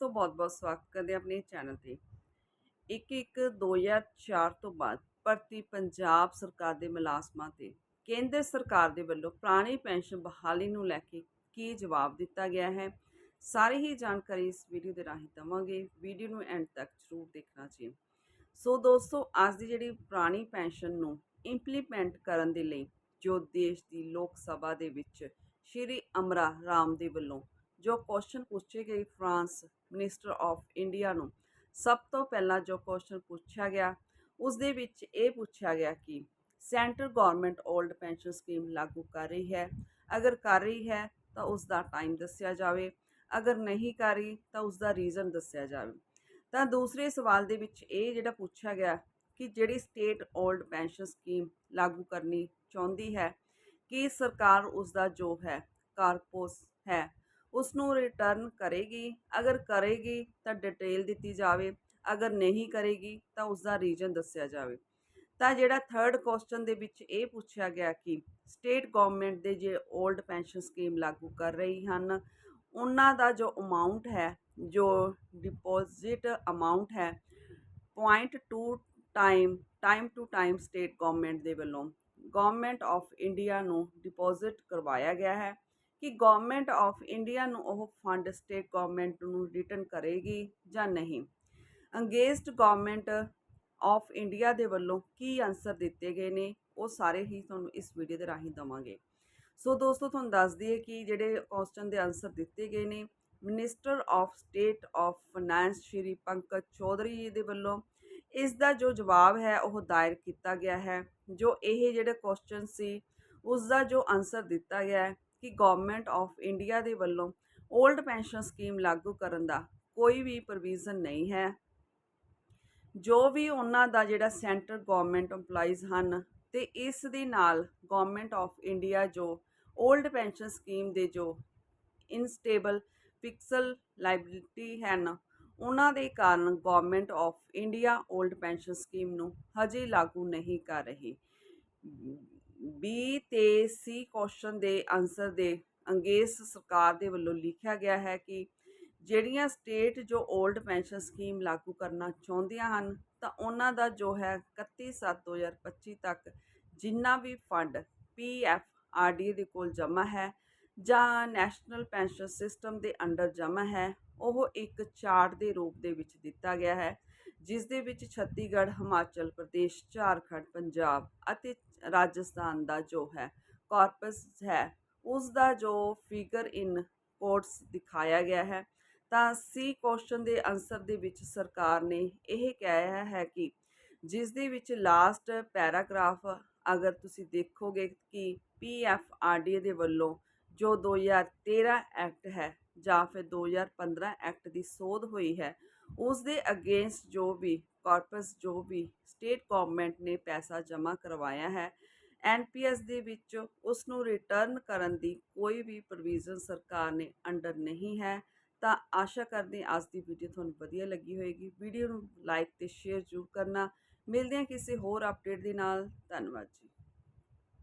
ਦੋਸਤੋ ਬਹੁਤ-ਬਹੁਤ ਸਵਾਗਤ ਕਰਦੇ ਆਪਣੇ ਚੈਨਲ ਤੇ। 1-1 2004 ਤੋਂ ਬਾਅਦ ਭਰਤੀ ਪੰਜਾਬ ਸਰਕਾਰ ਦੇ ਮੁਲਾਜ਼ਮਾਂ ਤੇ ਕੇਂਦਰ ਸਰਕਾਰ ਦੇ ਵੱਲੋਂ ਪੁਰਾਣੀ ਪੈਨਸ਼ਨ ਬਹਾਲੀ ਨੂੰ ਲੈ ਕੇ ਕੀ ਜਵਾਬ ਦਿੱਤਾ ਗਿਆ ਹੈ? ਸਾਰੀ ਹੀ ਜਾਣਕਾਰੀ ਇਸ ਵੀਡੀਓ ਦੇ ਰਾਹੀਂ ਦਵਾਂਗੇ। ਵੀਡੀਓ ਨੂੰ ਐਂਡ ਤੱਕ ਜ਼ਰੂਰ ਦੇਖਣਾ ਜੀ। ਸੋ ਦੋਸਤੋ, ਅੱਜ ਦੀ ਜਿਹੜੀ ਪੁਰਾਣੀ ਪੈਨਸ਼ਨ ਨੂੰ ਇੰਪਲੀਮੈਂਟ ਕਰਨ ਦੇ ਲਈ ਜੋ ਦੇਸ਼ ਦੀ ਲੋਕ ਸਭਾ ਦੇ ਵਿੱਚ ਸ਼੍ਰੀ ਅਮਰਾ ਰਾਮ ਦੇ ਵੱਲੋਂ ਜੋ ਕੁਐਸਚਨ ਪੁੱਛੇ ਗਏ ਫਰਾਂਸ ਮਿਨਿਸਟਰ ਆਫ ਇੰਡੀਆ ਨੂੰ, ਸਭ ਤੋਂ ਪਹਿਲਾਂ ਜੋ ਕੁਐਸਚਨ ਪੁੱਛਿਆ ਗਿਆ ਉਸ ਦੇ ਵਿੱਚ ਇਹ ਪੁੱਛਿਆ ਗਿਆ ਕਿ centre government old pension scheme ਲਾਗੂ ਕਰ ਰਹੀ ਹੈ, ਅਗਰ ਕਰ ਰਹੀ ਹੈ ਤਾਂ ਉਸ ਦਾ ਟਾਈਮ ਦੱਸਿਆ ਜਾਵੇ, ਅਗਰ ਨਹੀਂ ਕਰ ਰਹੀ ਤਾਂ ਉਸ ਦਾ ਰੀਜ਼ਨ ਦੱਸਿਆ ਜਾਵੇ। ਤਾਂ ਦੂਸਰੇ ਸਵਾਲ ਦੇ ਵਿੱਚ ਇਹ ਜਿਹੜਾ ਪੁੱਛਿਆ ਗਿਆ ਕਿ ਜਿਹੜੀ ਸਟੇਟ 올ਡ ਪੈਨਸ਼ਨ ਸਕੀਮ ਲਾਗੂ ਕਰਨੀ ਚਾਹੁੰਦੀ ਹੈ, ਕਿ ਸਰਕਾਰ ਉਸ ਦਾ ਜੋ ਹੈ, ਕਾਰਪੋਸ ਹੈ ਉਸ ਨੂੰ ਰਿਟਰਨ ਕਰੇਗੀ। ਅਗਰ ਕਰੇਗੀ ਤਾਂ ਡਿਟੇਲ ਦਿੱਤੀ ਜਾਵੇ। ਅਗਰ ਨਹੀਂ ਕਰੇਗੀ ਤਾਂ ਉਸ ਦਾ ਰੀਜਨ ਦੱਸਿਆ ਜਾਵੇ। ਤਾਂ ਜਿਹੜਾ ਥਰਡ ਕੁਐਸਚਨ ਦੇ ਵਿੱਚ ਇਹ ਪੁੱਛਿਆ ਗਿਆ ਕਿ ਸਟੇਟ ਗਵਰਨਮੈਂਟ ਦੇ ਜੇ 올ਡ ਪੈਨਸ਼ਨ ਸਕੀਮ ਲਾਗੂ ਕਰ ਰਹੀ ਹਨ, ਉਹਨਾਂ ਦਾ ਜੋ ਅਮਾਉਂਟ ਹੈ, ਜੋ ਡਿਪੋਜ਼ਿਟ ਅਮਾਉਂਟ ਹੈ 0.2 time time to time state government ਦੇ ਵੱਲੋਂ ਗਵਰਨਮੈਂਟ ਆਫ ਇੰਡੀਆ ਨੂੰ ਡਿਪੋਜ਼ਿਟ ਕਰਵਾਇਆ ਗਿਆ ਹੈ। ਕਿ ਗਵਰਨਮੈਂਟ ਆਫ ਇੰਡੀਆ ਨੂੰ ਉਹ ਫੰਡ ਸਟੇਟ ਗਵਰਨਮੈਂਟ ਨੂੰ ਰਿਟਰਨ ਕਰੇਗੀ ਜਾਂ ਨਹੀਂ? ਅੰਗੇਜਡ ਗਵਰਨਮੈਂਟ ਆਫ ਇੰਡੀਆ ਦੇ ਵੱਲੋਂ ਕੀ ਆਨਸਰ ਦਿੱਤੇ ਗਏ ਨੇ, ਉਹ ਸਾਰੇ ਹੀ ਤੁਹਾਨੂੰ ਇਸ ਵੀਡੀਓ ਦੇ ਰਾਹੀਂ ਦਵਾਂਗੇ। ਸੋ ਦੋਸਤੋ, ਤੁਹਾਨੂੰ ਦੱਸ ਦਈਏ ਕਿ ਜਿਹੜੇ ਕੁਐਸਚਨ ਦੇ ਆਨਸਰ ਦਿੱਤੇ ਗਏ ਨੇ minister of state of finance Shri Pankaj Chaudhary ji ਦੇ ਵੱਲੋਂ, ਇਸ ਦਾ ਜੋ ਜਵਾਬ ਹੈ, ਉਹ ਦਾਇਰ ਕੀਤਾ ਗਿਆ ਹੈ। ਜੋ ਇਹ ਜਿਹੜੇ ਕੁਐਸਚਨ ਸੀ, ਉਸ ਦਾ ਜੋ ਆਨਸਰ ਦਿੱਤਾ ਗਿਆ ਹੈ ਕਿ ਗਵਰਨਮੈਂਟ ਆਫ ਇੰਡੀਆ ਦੇ ਵੱਲੋਂ 올ਡ ਪੈਨਸ਼ਨ ਸਕੀਮ ਲਾਗੂ ਕਰਨ ਦਾ ਕੋਈ ਵੀ ਪ੍ਰੋਵੀਜ਼ਨ ਨਹੀਂ ਹੈ। ਜੋ ਵੀ ਉਹਨਾਂ ਦਾ ਜਿਹੜਾ ਸੈਂਟਰ ਗਵਰਨਮੈਂਟ EMPLOYEES ਹਨ ਤੇ ਇਸ ਦੇ ਨਾਲ ਗਵਰਨਮੈਂਟ ਆਫ ਇੰਡੀਆ ਜੋ 올ਡ ਪੈਨਸ਼ਨ ਸਕੀਮ ਦੇ ਜੋ ਇਨਸਟੇਬਲ ਫਿਕਸਲ ਲਾਇਬਿਲਿਟੀ ਹਨ, ਉਹਨਾਂ ਦੇ ਕਾਰਨ government of India old pension scheme ਨੂੰ ਹਜੇ ਲਾਗੂ ਨਹੀਂ ਕਰ ਰਹੀ। ਬੀ ਤੇ ਸੀ ਕੁਐਸਚਨ ਦੇ ਆਨਸਰ ਦੇ ਅੰਗੇਜ਼ ਸਰਕਾਰ ਦੇ ਵੱਲੋਂ ਲਿਖਿਆ ਗਿਆ ਹੈ ਕਿ ਜਿਹੜੀਆਂ ਸਟੇਟ ਜੋ 올ਡ ਪੈਨਸ਼ਨ ਸਕੀਮ ਲਾਗੂ ਕਰਨਾ ਚਾਹੁੰਦੀਆਂ ਹਨ, ਤਾਂ ਉਹਨਾਂ ਦਾ ਜੋ ਹੈ 31/7/2025 ਤੱਕ ਜਿੰਨਾ ਵੀ ਫੰਡ ਪੀਐਫ ਆਰਡੀ ਦੇ ਕੋਲ ਜਮ੍ਹਾਂ ਹੈ ਜਾਂ ਨੈਸ਼ਨਲ ਪੈਨਸ਼ਨ ਸਿਸਟਮ ਦੇ ਅੰਡਰ ਜਮ੍ਹਾਂ ਹੈ, ਉਹ ਇੱਕ ਚਾਰਟ ਦੇ ਰੂਪ ਦੇ ਵਿੱਚ ਦਿੱਤਾ ਗਿਆ ਹੈ। ਜਿਸ ਦੇ ਵਿੱਚ ਛੱਤੀਗੜ੍ਹ ਹਿਮਾਚਲ ਪ੍ਰਦੇਸ਼, ਝਾਰਖੰਡ, ਪੰਜਾਬ ਅਤੇ ਰਾਜਸਥਾਨ ਦਾ ਜੋ ਹੈ, ਕਾਰਪਸ ਹੈ, ਉਸ ਦਾ ਜੋ ਫਿਗਰ ਇਨ ਕੋਟਸ ਦਿਖਾਇਆ ਗਿਆ ਹੈ, ਤਾਂ ਸੀ ਕੁਐਸਚਨ ਦੇ ਆਨਸਰ ਦੇ ਵਿੱਚ ਸਰਕਾਰ ਨੇ ਇਹ ਕਿਹਾ ਹੈ ਕਿ ਜਿਸ ਦੇ ਵਿੱਚ ਲਾਸਟ ਪੈਰਾਗ੍ਰਾਫ ਅਗਰ ਤੁਸੀਂ ਦੇਖੋਗੇ ਕਿ ਪੀਐਫਆਰਡੀ ਦੇ ਵੱਲੋਂ ਜੋ 2013 ਐਕਟ ਹੈ ਜਾਂ ਫਿਰ 2015 ਐਕਟ ਦੀ ਸੋਧ ਹੋਈ ਹੈ ਉਸ ਦੇ ਅਗੇਂਸਟ ਜੋ ਵੀ ਕਾਰਪਸ ਜੋ ਵੀ ਸਟੇਟ ਗਵਰਨਮੈਂਟ ਨੇ ਪੈਸਾ ਜਮ੍ਹਾਂ ਕਰਵਾਇਆ ਹੈ ਐਨਪੀਐਸ ਦੇ ਵਿੱਚ ਉਸ ਨੂੰ ਰਿਟਰਨ ਕਰਨ ਦੀ ਕੋਈ ਵੀ ਪ੍ਰੋਵੀਜ਼ਨ ਸਰਕਾਰ ਨੇ ਅੰਡਰ ਨਹੀਂ ਹੈ, ਤਾਂ ਆਸ਼ਾ ਕਰਦੇ ਅੱਜ ਦੀ ਵੀਡੀਓ ਤੁਹਾਨੂੰ ਵਧੀਆ ਲੱਗੀ ਹੋਵੇਗੀ ਵੀਡੀਓ ਨੂੰ ਲਾਈਕ ਤੇ ਸ਼ੇਅਰ ਜ਼ਰੂਰ ਕਰਨਾ। ਮਿਲਦੇ ਹਾਂ ਕਿਸੇ ਹੋਰ ਅਪਡੇਟ ਦੇ ਨਾਲ। ਧੰਨਵਾਦ ਜੀ।